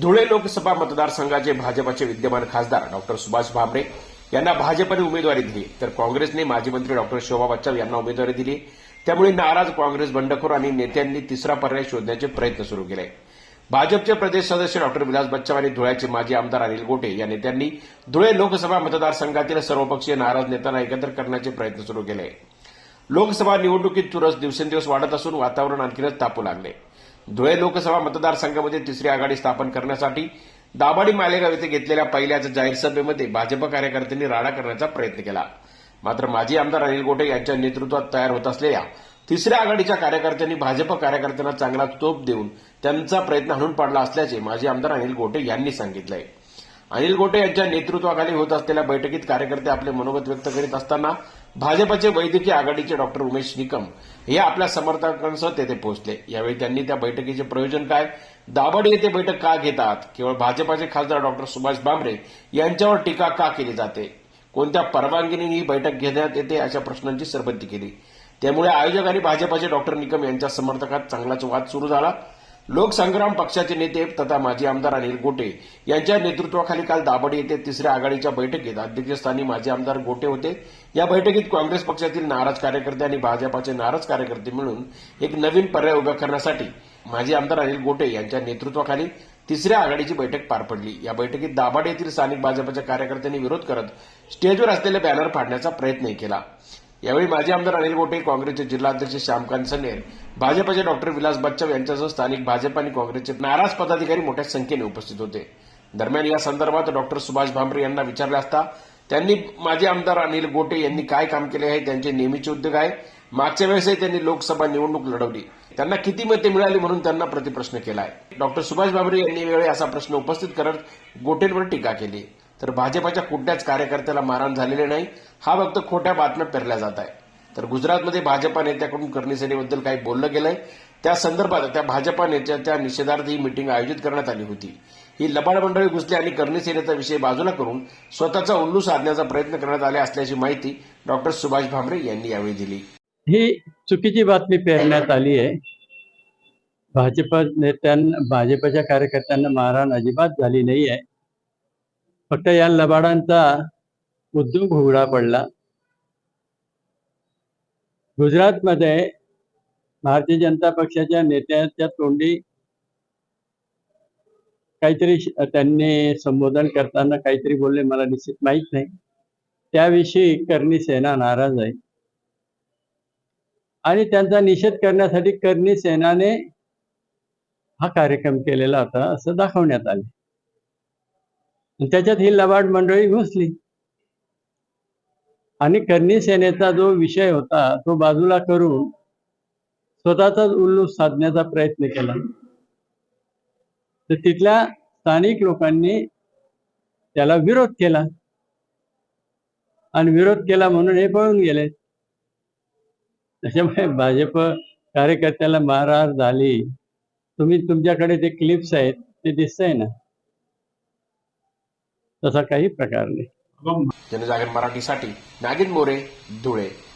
धुळे लोकसभा मतदारसंघाचे भाजपाचे विद्यमान खासदार डॉक्टर सुभाष भामरे यांना भाजपने उमेदवारी दिली. तर काँग्रेसने माजी मंत्री डॉक्टर शोभा बच्चन यांना उमेदवारी दिली. त्यामुळे नाराज काँग्रेस बंडखोर आणि नेत्यांनी तिसरा पर्याय शोधण्याचे प्रयत्न सुरू केले. भाजपचे प्रदेश सदस्य डॉक्टर विलास बच्चाव आणि धुळ्याचे माजी आमदार अनिल गोटे या नेत्यांनी धुळे लोकसभा मतदारसंघातील सर्वपक्षीय नाराज नेत्यांना एकत्र करण्याचे प्रयत्न सुरू केले. लोकसभा निवडणुकीत चुरस दिवसेंदिवस वाढत असून वातावरण आणखीनच तापू लागले. धुळे लोकसभा मतदारसंघामध्ये तिसरी आघाडी स्थापन करण्यासाठी दाभाडी मालेगाव येथे घेतलेल्या पहिल्याच जाहीर सभेमध्ये भाजप कार्यकर्त्यांनी राडा करण्याचा प्रयत्न केला. मात्र माजी आमदार अनिल गोटे यांच्या नेतृत्वात तयार होत असलेल्या तिसऱ्या आघाडीच्या कार्यकर्त्यांनी भाजप कार्यकर्त्यांना चांगला तोप देऊन त्यांचा प्रयत्न हाणून पाडला असल्याचे माजी आमदार अनिल गोटे यांनी सांगितलंय. अनिल गोटे यांच्या नेतृत्वाखाली होत असलेल्या बैठकीत कार्यकर्ते आपले मनोगत व्यक्त करीत असताना भाजपचे वैद्यकीय आघाडीचे डॉक्टर उमेश निकम हे आपल्या समर्थकांसह तेथे पोहोचले. यावेळी त्यांनी त्या बैठकीचे प्रयोजन काय दाबड येथे बैठक का घेतात केवळ भाजपाचे खासदार डॉक्टर सुभाष भामरे यांच्यावर टीका का केली जाते कोणत्या परवानगीने ही बैठक घेण्यात येते अशा प्रश्नांची सरबत्ती केली. त्यामुळे आयोजक आणि भाजपाचे डॉक्टर निकम यांच्या समर्थकात चांगलाच वाद सुरू झाला. लोकसंग्राम पक्षाचे नेते तथा माजी आमदार अनिल गोटे यांच्या नेतृत्वाखाली काल दाभाडे येथे तिसऱ्या आघाडीच्या बैठकीत अध्यक्षस्थानी माजी आमदार गोटे होते. या बैठकीत काँग्रेस पक्षातील नाराज कार्यकर्ते आणि भाजपाचे नाराज कार्यकर्ते मिळून एक नवीन पर्याय उभा करण्यासाठी माजी आमदार अनिल गोटे यांच्या नेतृत्वाखाली तिसऱ्या आघाडीची बैठक पार पडली. या बैठकीत दाभाड येथील स्थानिक भाजपच्या कार्यकर्त्यांनी विरोध करत स्टेजवर असलेले बॅनर फाडण्याचा प्रयत्नही केला. यावेळी माजी आमदार अनिल गोटे काँग्रेसचे जिल्हाध्यक्ष श्यामकांत सनेर भाजपचे डॉक्टर विलास बच्चव यांच्यासह स्थानिक भाजप आणि काँग्रेसचे नाराज पदाधिकारी मोठ्या संख्येने उपस्थित होते. दरम्यान या संदर्भात डॉक्टर सुभाष भामरे यांना विचारले असता त्यांनी माजी आमदार अनिल गोटे यांनी काय काम केले आहे त्यांचे नेहमीचे उद्योग आहे. मागच्या वेळेसही त्यांनी लोकसभा निवडणूक लढवली. त्यांना किती मते मिळाली म्हणून त्यांना प्रतिप्रश्न केला आहे डॉक्टर सुभाष भामरे यांनी वेळी असा प्रश्न उपस्थित करत गोटेंवर टीका केली. तर भाजपाच्या कुठल्याच कार्यकर्त्याला मारहाण झालेले नाही. हा फक्त खोट्या बातम्या पेरल्या जात आहे. तर गुजरातमध्ये भाजपा नेत्याकडून करणी सेनेबद्दल काही बोललं गेलंय. त्या संदर्भात त्या भाजपा नेत्याच्या निषेधार्थ ही मिटिंग आयोजित करण्यात आली होती. ही लबाड मंडळी घुसली आणि करणी सेनेचा विषय बाजूला करून स्वतःचा उल्लू साधण्याचा प्रयत्न करण्यात आले असल्याची माहिती डॉक्टर सुभाष भामरे यांनी यावेळी दिली. ही चुकीची बातमी पेरण्यात आली आहे. भाजप नेत्यांना भाजपच्या कार्यकर्त्यांना मारहाण अजिबात झाली नाही आहे फक्त या लबाडांचा उद्योग उघडा पडला. गुजरातमध्ये भारतीय जनता पक्षाच्या नेत्याच्या तोंडी काहीतरी त्यांनी संबोधन करताना काहीतरी बोलले मला निश्चित माहीत नाही. त्याविषयी करणी सेना नाराज आहे. आणि त्यांचा निषेध करण्यासाठी करणी सेनाने हा कार्यक्रम केलेला होता असं दाखवण्यात आले. त्याच्यात ही लबाड मंडळी घुसली. आणि करणी सेनेचा जो विषय होता तो बाजूला करून स्वतःचाच उल्लू साधण्याचा प्रयत्न केला. तर तिथल्या स्थानिक लोकांनी त्याला विरोध केला. आणि विरोध केला म्हणून हे पळून गेले. त्याच्यामुळे भाजप कार्यकर्त्याला मारहार झाली. तुम्ही तुमच्याकडे जे क्लिप्स आहेत ते दिसतंय ना? तसा काही प्रकार नाही. जनजागर मराठीसाठी नागिन मोरे धुळे.